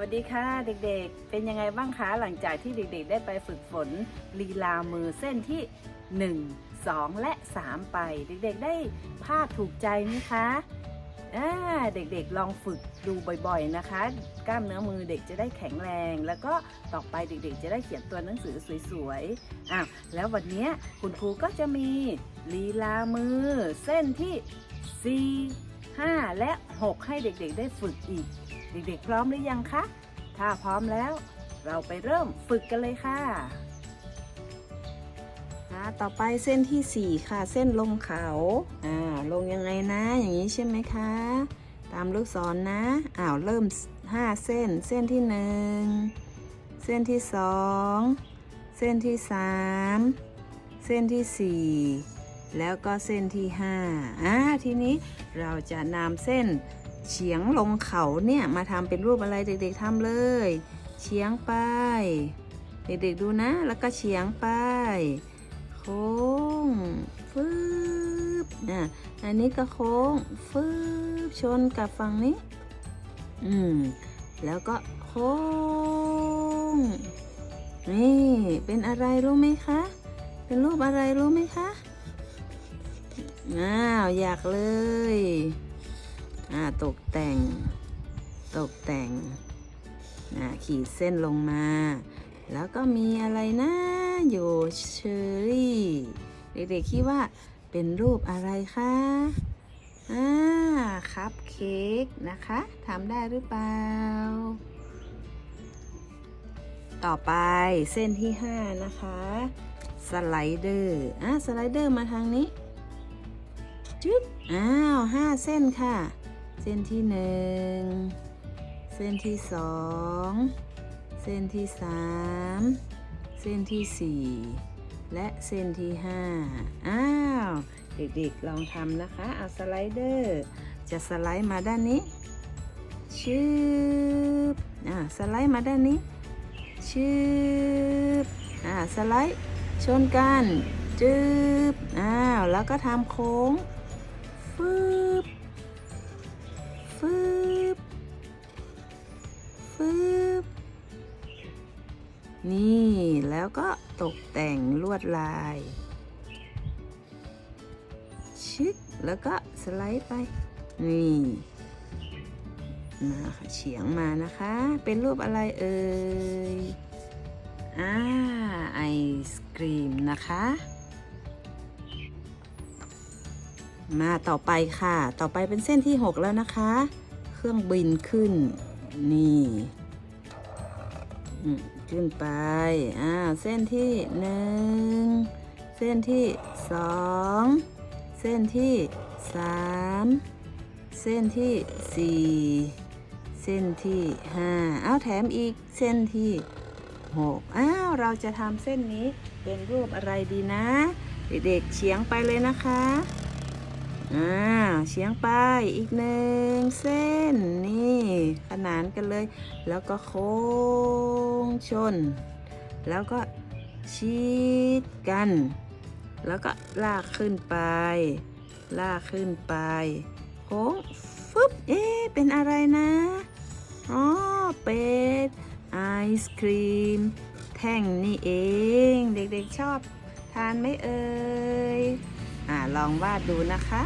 วัสดีค่ะเด็กๆ เป็นยังไงบ้างคะหลังจากที่เด็กๆ ได้ไปฝึกฝนลีลามือเส้นที่ 1 2 และ 3 ไป เด็กๆ ได้ภาพถูกใจไหมคะอ่าเด็กๆลองฝึกดูบ่อยๆนะคะ กล้ามเนื้อมือเด็กจะได้แข็งแรง แล้วก็ต่อไปเด็กๆ จะได้เขียนตัวหนังสือสวยๆอ้าวแล้ววันนี้คุณครูก็จะมีลีลามือเส้นที่ 4 5 และ 6 ให้เด็กๆ ได้ฝึกอีก เด็กๆพร้อมหรือยังคะ ถ้าพร้อมแล้ว เราไปเริ่มฝึกกันเลยค่ะต่อไปเส้นที่ 4 ค่ะ เส้นลงเขาอ่าลงยังไงนะ อย่างนี้ใช่ไหมคะ ตามลูกศรนนะอ้าวเริ่ม 5 เส้น เส้นที่ 1 เส้นที่ 2 เส้นที่ 3 เส้นที่ 4 แล้วก็เส้นที่5อ่าทีนี้เราจะนำเส้น เฉียงลงเขาเนี่ย มาทำเป็นรูปอะไรเด็กๆทำเลย เฉียงไป เด็กๆดูนะ แล้วก็เฉียงไป โค้งฟืบนะอันนี้ก็โค้งฟืบชนกับฝั่งนี้ อืม แล้วก็โค้ง นี่ เป็นอะไรรู้ไหมคะ เป็นรูปอะไรรู้ไหมคะอ้าวอยากเลย อ่าตกแต่ง ตกแต่งอ่าขีดเส้นลงมา แล้วก็มีอะไรนะอยู่เชอรี่เด็กๆคิดว่าเป็นรูปอะไรคะอ่าคัพเค้กนะคะทำได้หรือเปล่า ต่อไปเส้นที่ 5 นะคะ สไลเดอร์อะสไลเดอร์มาทางนี้จึ๊บอ้าวห้าเส้นค่ะ เส้นที่หนึ่งเส้นที่สองเส้นที่สามเส้นที่สี่และเส้นที่ห้าอ้าว เด็กๆลองทำนะคะ เอาสไลเดอร์ จะสไลด์มาด้านนี้ชืบอ่าสไลด์มาด้านนี้ชืบอ่าสไลด์ชนกันจืบอ้าวแล้วก็ทำโค้งฟืบ นี่แล้วก็ตกแต่งลวดลายชึกแล้วก็สไลด์ไป นี่มาค่ะเฉียงมานะคะ เป็นรูปอะไรเอ่ยอ่าไอศกรีมนะคะ มาต่อไปค่ะ ต่อไปเป็นเส้นที่ 6 แล้วนะคะ เครื่องบินขึ้น นี่ ขึ้นไปอ่าเส้นที่หนึ่งเส้นที่สองเส้นที่สามเส้นที่สี่เส้นที่ห้าเอาแถมอีกเส้นที่หกอ้าวเราจะทำเส้นนี้เป็นรูปอะไรดีนะ เด็กๆเฉียงไปเลยนะคะ อ่าเฉียงไปอีกหนึ่งเส้นนี่ขนานกันเลย แล้วก็โค้งชน แล้วก็ชิดกัน แล้วก็ลากขึ้นไป ลากขึ้นไป โค้งฟึบเอ๊ะเป็นอะไรนะอ๋อเป็ดไอศครีม แท่งนี่เอง เด็กๆชอบทานไหมเอ่ย อ่าลองวาดดูนะคะ